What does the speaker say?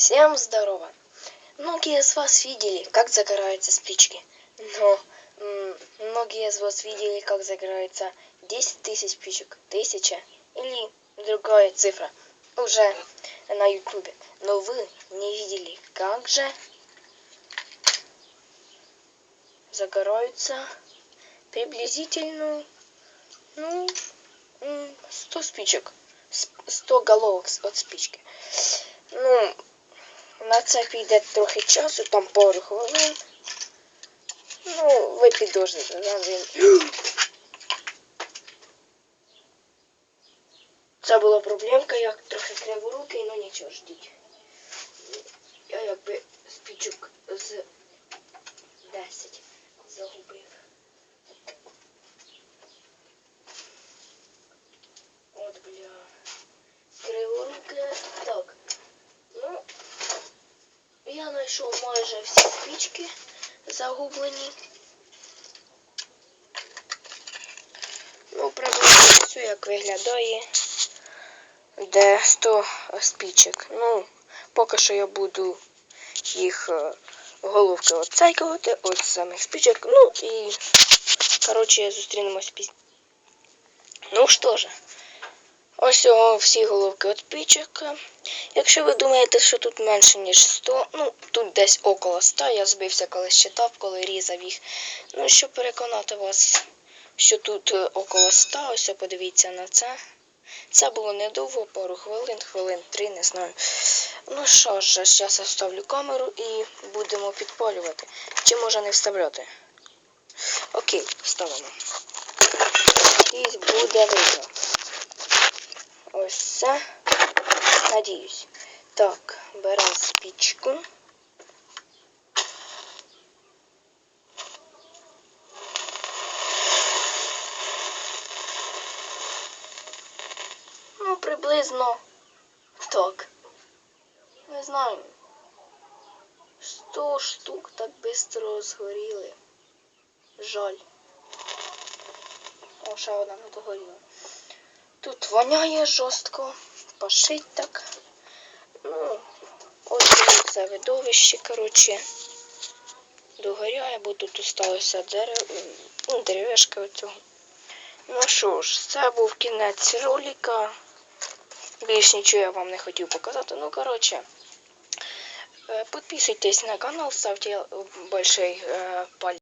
Всем здорово! Многие из вас видели, как загораются спички. Но многие из вас видели, как загорается 10 тысяч спичек, тысяча или другая цифра уже на ютубе. Но вы не видели, как же загораются приблизительно ну, м, 100 спичек. С- 100 головок от спички. Ну, на це піде трохи часу, там пару хвилин. Ну, ви підождете, да, він. Це була проблемка, як трохи криворукий, ну нічого ждіть. Я якби спічок з 10 загубив. От бля. Криворуке. Так. Ну, я знайшов майже всі спічки загублені. Ну, приблизно все як виглядає. Де 100 спічок. Ну, поки що я буду їх е, головки отцайкувати от самих спічок. Ну і, коротше, зустрінемось пізніше. Ну що ж, ось о, всі головки от спічок. Якщо ви думаєте, що тут менше, ніж 100, ну, тут десь около 100, я збився, коли считав, коли різав їх. Ну, щоб переконати вас, що тут е, около 100, ось подивіться на це. Це було недовго, пару хвилин, хвилин три, не знаю. Ну що ж, зараз я вставлю камеру і будемо підпалювати. Чи може не вставляти? Окей, вставимо. Надіюсь, буде видно. Ось це. Надіюсь. Так, беремо спічку. Ну, приблизно так. Не знаю. 100 штук так швидко згоріли. Жаль. О, ще одна не догоріла. Тут воняє жорстко. Пашить так. Ну, ось це видовище, коротше. Догоряє, бо тут осталося дерево, ну, деревешка оцього. Ну що ж, це був кінець ролика. Більш нічого я вам не хотів показати. Ну, коротше, е, підписуйтесь на канал, ставте большой е, палець.